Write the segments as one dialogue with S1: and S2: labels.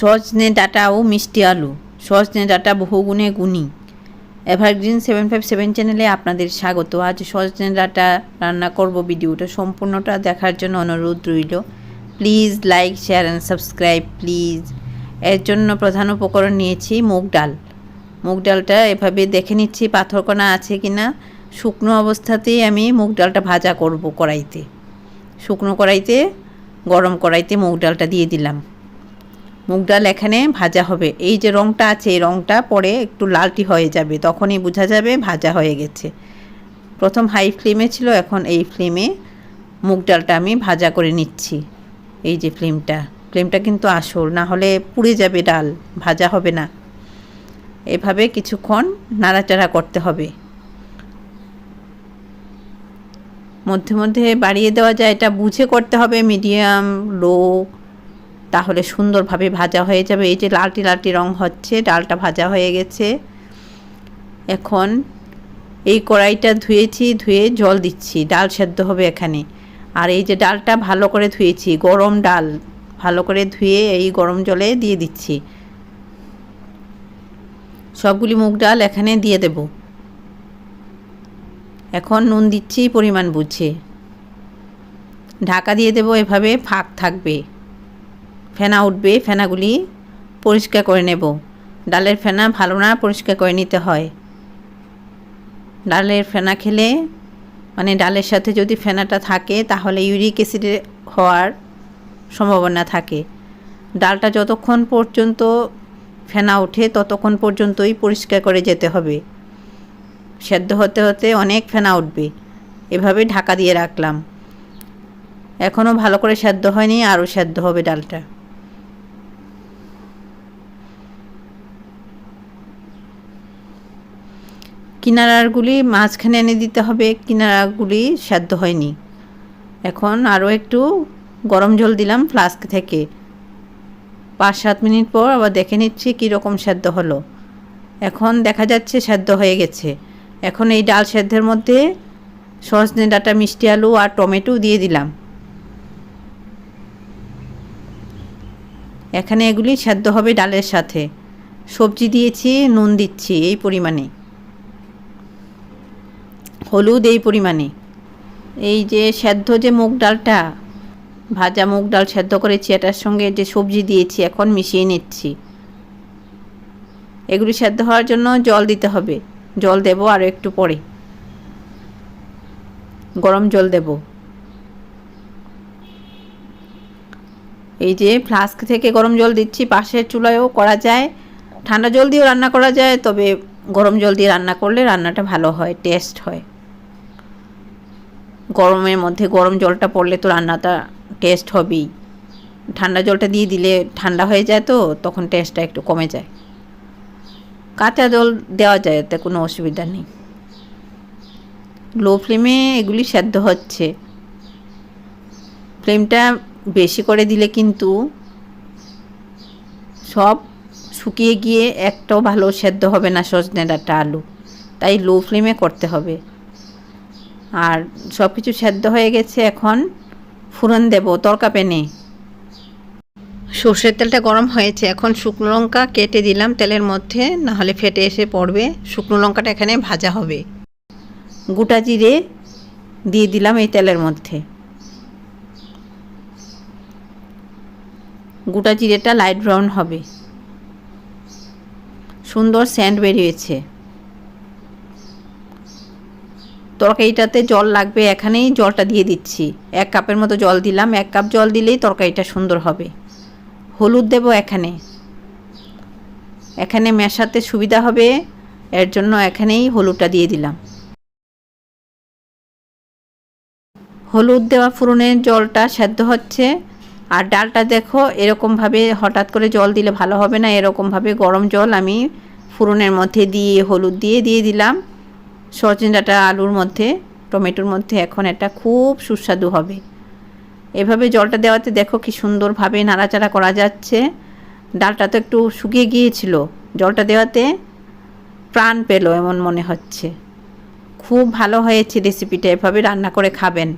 S1: সজনে ডাটা ও মিষ্টি আলু। সজনে ডাটা বহুগুণে গুণী। এভারগ্রিন সেভেন ফাইভ সেভেন চ্যানেলে আপনাদের স্বাগত। আজ সজনে ডাটা রান্না করব ভিডিওটা সম্পূর্ণটা দেখার জন্য অনুরোধ রইল। Please like, share and subscribe, please. এর জন্য প্রধান উপকরণ নিয়েছি মুগ ডাল। মুগ ডালটা এভাবে দেখে নিচ্ছি পাথরকণা আছে কি না শুকনো অবস্থাতেই আমি মুগ ডালটা ভাজা করব কড়াইতে। শুকনো কড়াইতে, গরম কড়াইতে মুগ ডালটা দিয়ে দিলাম। মুগ ডাল এখানে ভাজা হবে। এই যে রঙটা আছে, এই রঙটা পরে একটু লালটি হয়ে যাবে, তখনই বোঝা যাবে ভাজা হয়ে গেছে। প্রথম হাই ফ্লেমে ছিল, এখন এই ফ্লেমে মুগ ডালটা আমি ভাজা করে নিচ্ছি। এই যে ফ্লেমটা ফ্লেমটা কিন্তু আসল, না হলে পুড়ে যাবে ডাল, ভাজা হবে না। এভাবে কিছুক্ষণ নাড়াচাড়া করতে হবে। মধ্যে মধ্যে বাড়িয়ে দেওয়া যায়, এটা বুঝে করতে হবে, মিডিয়াম, লো তাহলে সুন্দরভাবে ভাজা হয়ে যাবে। এই যে লালটি লালটি রং হচ্ছে, ডালটা ভাজা হয়ে গেছে। এখন এই কড়াইটা ধুয়েছি, ধুয়ে জল দিচ্ছি। ডাল সেদ্ধ হবে এখানে। আর এই যে ডালটা ভালো করে ধুয়েছি, গরম ডাল ভালো করে ধুয়ে এই গরম জলে দিয়ে দিচ্ছি। সবগুলি মুগ ডাল এখানে দিয়ে দেব। এখন নুন দিচ্ছি, পরিমাণ বুঝে। ঢাকা দিয়ে দেব, এভাবে ফাঁক থাকবে। ফেনা উঠবে, ফেনাগুলি পরিষ্কার করে নেব। ডালের ফেনা ভালো না, পরিষ্কার করে নিতে হয়। ডালের ফেনা খেলে মানে ডালের সাথে যদি ফেনাটা থাকে, তাহলে ইউরিক অ্যাসিডে হওয়ার সম্ভাবনা থাকে। ডালটা যতক্ষণ পর্যন্ত ফেনা ওঠে, ততক্ষণ পর্যন্তই পরিষ্কার করে যেতে হবে। সেদ্ধ হতে হতে অনেক ফেনা উঠবে। এভাবে ঢাকা দিয়ে রাখলাম। এখনও ভালো করে সেদ্ধ হয়নি, আরও সেদ্ধ হবে ডালটা। কিনারাগুলি মাঝখানে এনে দিতে হবে, কিনারাগুলি সেদ্ধ হয়নি। এখন আরও একটু গরম জল দিলাম ফ্লাস্ক থেকে। পাঁচ সাত মিনিট পর আবার দেখে নিচ্ছি কীরকম সেদ্ধ হলো। এখন দেখা যাচ্ছে সেদ্ধ হয়ে গেছে। এখন এই ডাল সেদ্ধের মধ্যে সজনে ডাটা, মিষ্টি আলু আর টমেটো দিয়ে দিলাম। এখানে এগুলি সেদ্ধ হবে ডালের সাথে। সবজি দিয়েছি, নুন দিচ্ছি এই পরিমাণে। হলুদ এই পরিমাণে। এই যে সেদ্ধ যে মুগ ডালটা, ভাজা মুগ ডাল সেদ্ধ করেছি, এটার সঙ্গে যে সবজি দিয়েছি, এখন মিশিয়ে নিচ্ছি। এগুলি সেদ্ধ হওয়ার জন্য জল দিতে হবে। জল দেব আরও একটু পরে। গরম জল দেব। এই যে ফ্লাস্ক থেকে গরম জল দিচ্ছি, পাশের চুলায়ও করা যায়। ঠান্ডা জল দিয়েও রান্না করা যায়, তবে গরম জল দিয়ে রান্না করলে রান্নাটা ভালো হয়, টেস্ট হয়। গরমের মধ্যে গরম জলটা পড়লে তো রান্নাটা টেস্ট হবেই। ঠান্ডা জলটা দিয়ে দিলে ঠান্ডা হয়ে যায় তো, তখন টেস্টটা একটু কমে যায়। কাঁচা জল দেওয়া যায়, এতে কোনো অসুবিধা নেই। লো ফ্লেমে এগুলি সেদ্ধ হচ্ছে। ফ্লেমটা বেশি করে দিলে কিন্তু সব শুকিয়ে গিয়ে একটাও ভালো সেদ্ধ হবে না সজনে ডাঁটা আলু। তাই লো ফ্লেমে করতে হবে। আর সব কিছু সেদ্ধ হয়ে গেছে এখন ফুরন দেব, তরকা পেনে। সর্ষের তেলটা গরম হয়েছে, এখন শুকনো লঙ্কা কেটে দিলাম তেলের মধ্যে, নাহলে ফেটে এসে পড়বে। শুকনো লঙ্কাটা এখানে ভাজা হবে। গোটা জিরে দিয়ে দিলাম এই তেলের মধ্যে। গোটা জিরেটা লাইট ব্রাউন হবে। সুন্দর স্যান্ড বেরিয়েছে। তরকারিটাতে জল লাগবে, এখানেই জলটা দিয়ে দিচ্ছি। এক কাপের মতো জল দিলাম, এক কাপ জল দিলেই তরকারিটা সুন্দর হবে। হলুদ দেব এখানে। এখানে মেশাতে সুবিধা হবে, এর জন্য এখানেই হলুদটা দিয়ে দিলাম। হলুদ দেওয়া ফুরনের জলটা সেদ্ধ হচ্ছে, আর ডালটা দেখো এরকমভাবে হঠাৎ করে জল দিলে ভালো হবে না, এরকমভাবে গরম জল আমি ফুরনের মধ্যে দিয়ে, হলুদ দিয়ে দিয়ে দিলাম। সজনে ডাঁটা, আলুর মধ্যে, টমেটোর মধ্যে এখন এটা খুব সুস্বাদু হবে। এভাবে জলটা দেওয়াতে দেখো কি সুন্দরভাবে নাড়াচাড়া করা যাচ্ছে। ডালটা তো একটু শুকিয়ে গিয়েছিল। জলটা দেওয়াতে প্রাণ পেল এমন মনে হচ্ছে। খুব ভালো হয়েছে রেসিপিটা, এভাবে রান্না করে খাবেন।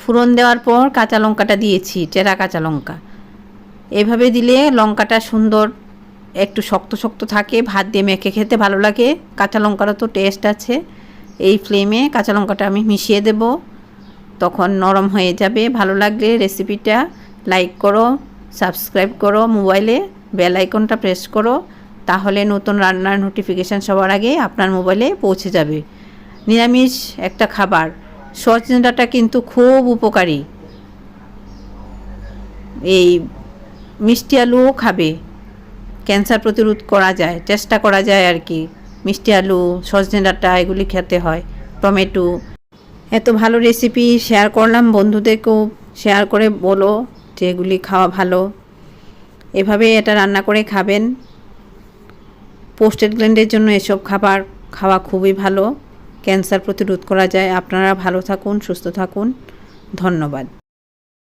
S1: ফুরন দেওয়ার পর কাঁচা লঙ্কাটা দিয়েছি চেরা কাঁচা লঙ্কা। এভাবে দিলে লঙ্কাটা সুন্দর একটু শক্ত শক্ত থাকে, ভাত দিয়ে মেখে খেতে ভালো লাগে। কাঁচা লঙ্কারও তো টেস্ট আছে। এই ফ্লেমে কাঁচা লঙ্কাটা আমি মিশিয়ে দেব। তখন নরম হয়ে যাবে। ভালো লাগলে রেসিপিটা লাইক করো সাবস্ক্রাইব করো মোবাইলে বেল আইকনটা প্রেস করো। তাহলে নতুন রান্নার নোটিফিকেশান সবার আগে আপনার মোবাইলে পৌঁছে যাবে। নিরামিষ একটা খাবার। সজনে কিন্তু খুব উপকারী। এই মিষ্টি আলুও খাবে। ক্যান্সার প্রতিরোধ করা যায়, চেষ্টা করা যায় আর কি। মিষ্টি আলু, সজনে ডাঁটা এগুলি খেতে হয়, টমেটো। এত ভালো রেসিপি শেয়ার করলাম বন্ধুদেরকেও শেয়ার করে বলো যে এগুলি খাওয়া ভালো। এভাবে এটা রান্না করে খাবেন। পোস্টেড গ্ল্যান্ডের জন্য এসব খাবার খাওয়া খুবই ভালো। ক্যান্সার প্রতিরোধ করা যায়। আপনারা ভালো থাকুন, সুস্থ থাকুন। ধন্যবাদ।